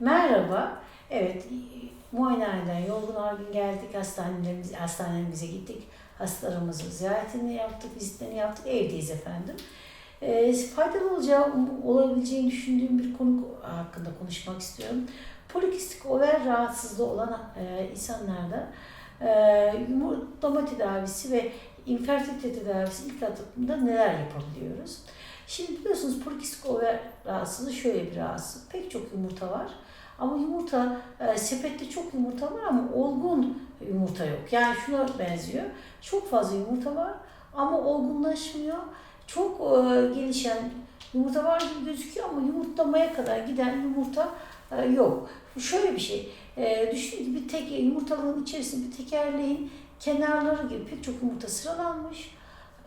Merhaba. Evet, muayenehaneden yorgun argın geldik. Hastanelerimiz, hastanemize gittik. Hastalarımızın ziyaretini yaptık, vizitlerini yaptık. Evdeyiz efendim. Ee, faydalı olacağı, olabileceğini düşündüğüm bir konu hakkında konuşmak istiyorum. Polikistik over rahatsızlığı olan e, insanlarda e, yumurtlama tedavisi ve infertilite tedavisi ilk adımda neler yapabiliyoruz? Şimdi biliyorsunuz polikistik over rahatsızlığı şöyle bir rahatsızlık. Pek çok yumurta var. Ama yumurta, e, sepette çok yumurta var ama olgun yumurta yok. Yani şuna benziyor. Çok fazla yumurta var ama olgunlaşmıyor. Çok e, gelişen yumurta var gibi gözüküyor ama yumurtlamaya kadar giden yumurta e, yok. Şöyle bir şey, e, düşünün ki bir tek yumurtalığın içerisinde bir tekerleğin kenarları gibi pek çok yumurta sıralanmış.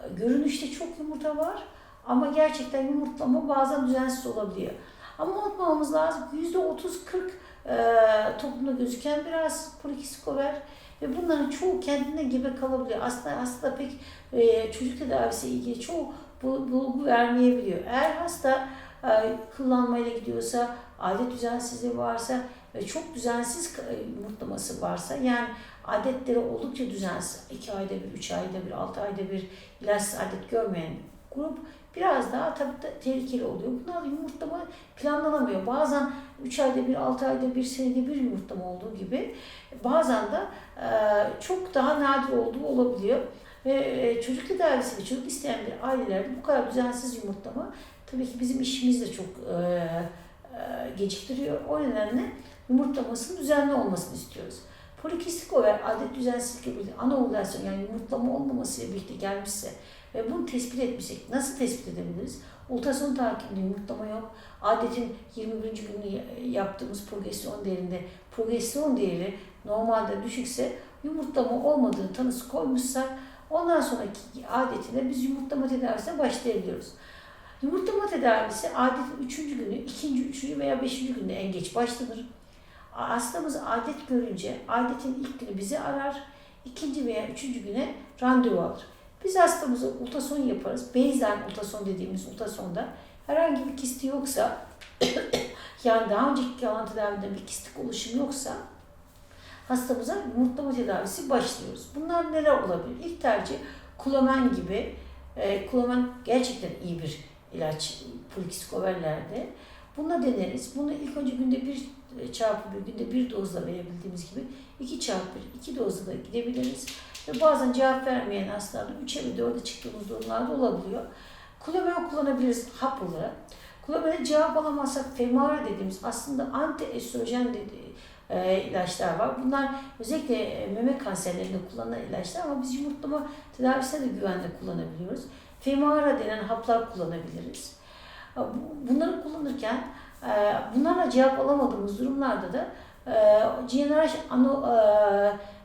E, Görünüşte çok yumurta var ama gerçekten yumurtlama bazen düzensiz olabiliyor. Ama unutmamamız lazım ki %30-40 e, toplumda gözüken biraz polikistik over ve bunların çoğu kendine gebe kalabiliyor. Aslında aslında pek e, çocuk tedavisiyle ilgili çoğu bu bulgu vermeyebiliyor. Eğer hasta e, kullanmayla gidiyorsa, adet düzensizliği varsa ve çok düzensiz e, yumurtlaması varsa yani adetleri oldukça düzensiz, 2 ayda bir, 3 ayda bir, 6 ayda bir ilaçsız adet görmeyen grup biraz daha tabii da tehlikeli oluyor. Bunlar yumurtlama planlanamıyor. Bazen 3 ayda bir, 6 ayda bir, senede bir yumurtlama olduğu gibi bazen de e, çok daha nadir olduğu olabiliyor. Ve e, çocuk tedavisi ve çocuk isteyen bir ailelerde bu kadar düzensiz yumurtlama tabii ki bizim işimizi de çok e, geciktiriyor. O nedenle yumurtlamasının düzenli olmasını istiyoruz. Polikistik over adet düzensizlikle birlikte anovülasyon yani yumurtlama olmamasıyla birlikte gelmişse ve bunu tespit etmişsek nasıl tespit edebiliriz? Ultrason takibinde yumurtlama yok. Adetin 21. günü yaptığımız progesteron değerinde progesteron değeri normalde düşükse yumurtlama olmadığı tanısı koymuşsak ondan sonraki adetine biz yumurtlama tedavisine başlayabiliyoruz. Yumurtlama tedavisi adetin 3. günü, 2. 3. veya 5. günde en geç başlanır. Hastamız adet görünce adetin ilk günü bizi arar, ikinci veya üçüncü güne randevu alır. Biz hastamıza ultrason yaparız. Baseline ultrason dediğimiz ultrasonda herhangi bir kisti yoksa yani daha önceki kalan tedavide bir kistik oluşum yoksa hastamıza yumurtlama tedavisi başlıyoruz. Bunlar neler olabilir? İlk tercih kulamen gibi. E, kulamen gerçekten iyi bir ilaç polikistik overlerde. Buna deneriz. Bunu ilk önce günde bir çarpı bir günde bir dozla verebildiğimiz gibi iki çarpı bir iki dozla da gidebiliriz. Ve bazen cevap vermeyen hastalarda 3'e ve 4'e çıktığımız durumlarda olabiliyor. Klomen kullanabiliriz hap olarak. Klomene cevap alamazsak femara dediğimiz aslında anti estrojen dediği e, ilaçlar var. Bunlar özellikle e, meme kanserlerinde kullanılan ilaçlar ama biz yumurtlama tedavisine de güvenle kullanabiliyoruz. Femara denen haplar kullanabiliriz. Bunları kullanırken e, bunlarla cevap alamadığımız durumlarda da e, GnRH ano,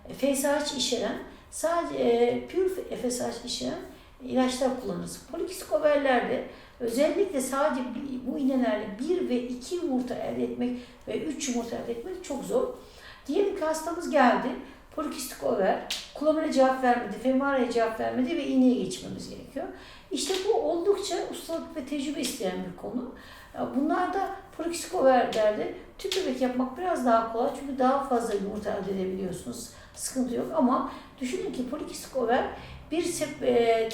e, FSH içeren sadece pure FSH içeren ilaçlar kullanırız. Polikistik overlerde özellikle sadece bu iğnelerle 1 ve 2 yumurta elde etmek ve 3 yumurta elde etmek çok zor. Diyelim ki hastamız geldi. Polikistik over, kullanmaya cevap vermedi, femaraya cevap vermedi ve iğneye geçmemiz gerekiyor. İşte bu oldukça ustalık ve tecrübe isteyen bir konu. Bunlarda polikistik overlerde tüp bebek yapmak biraz daha kolay çünkü daha fazla yumurta elde edebiliyorsunuz. Sıkıntı yok ama düşünün ki polikistik over bir sep, e,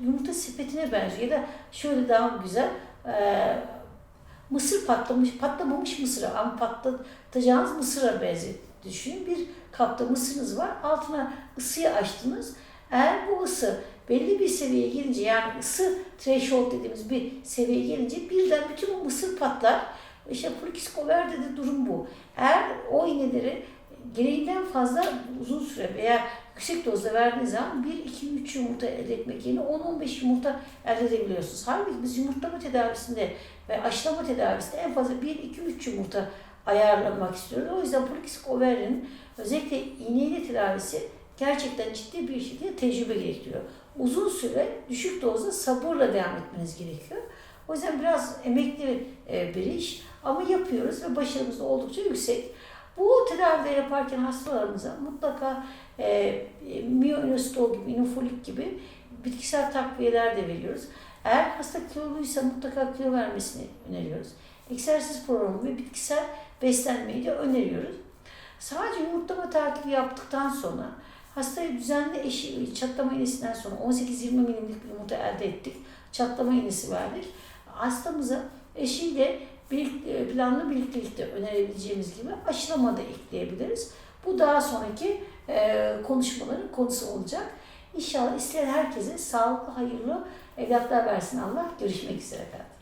yumurta sepetine benziyor ya da şöyle daha güzel e, mısır patlamış, patlamamış mısır ama patlatacağınız mısıra benziyor. Düşünün bir kapta mısırınız var altına ısıyı açtınız. Eğer bu ısı belli bir seviyeye gelince yani ısı threshold dediğimiz bir seviyeye gelince birden bütün bu mısır patlar. İşte polikistik over de durum bu. Eğer o iğneleri gereğinden fazla uzun süre veya yüksek dozda verdiğiniz zaman 1, 2, 3 yumurta elde etmek yerine 10-15 yumurta elde edebiliyorsunuz. Halbuki biz yumurtlama tedavisinde ve aşılama tedavisinde en fazla 1, 2, 3 yumurta ayarlamak istiyoruz. O yüzden polikistik overin özellikle iğneyle tedavisi gerçekten ciddi bir şekilde tecrübe gerektiriyor. Uzun süre düşük dozda sabırla devam etmeniz gerekiyor. O yüzden biraz emekli bir iş ama yapıyoruz ve başarımız oldukça yüksek. Bu tedavileri yaparken hastalarımıza mutlaka e, mioinositol gibi, inofolik gibi bitkisel takviyeler de veriyoruz. Eğer hasta kiloluysa mutlaka kilo vermesini öneriyoruz. egzersiz programı ve bitkisel beslenmeyi de öneriyoruz. Sadece yumurtlama takibi yaptıktan sonra hastaya düzenli eşi, çatlama iğnesinden sonra 18-20 milimlik bir yumurta elde ettik. Çatlama iğnesi verdik. Hastamıza eşiyle bir, planlı birliktelikte önerebileceğimiz gibi aşılama da ekleyebiliriz. Bu daha sonraki e, konuşmaların konusu olacak. İnşallah isteyen herkese sağlıklı, hayırlı evlatlar versin Allah. Görüşmek üzere efendim.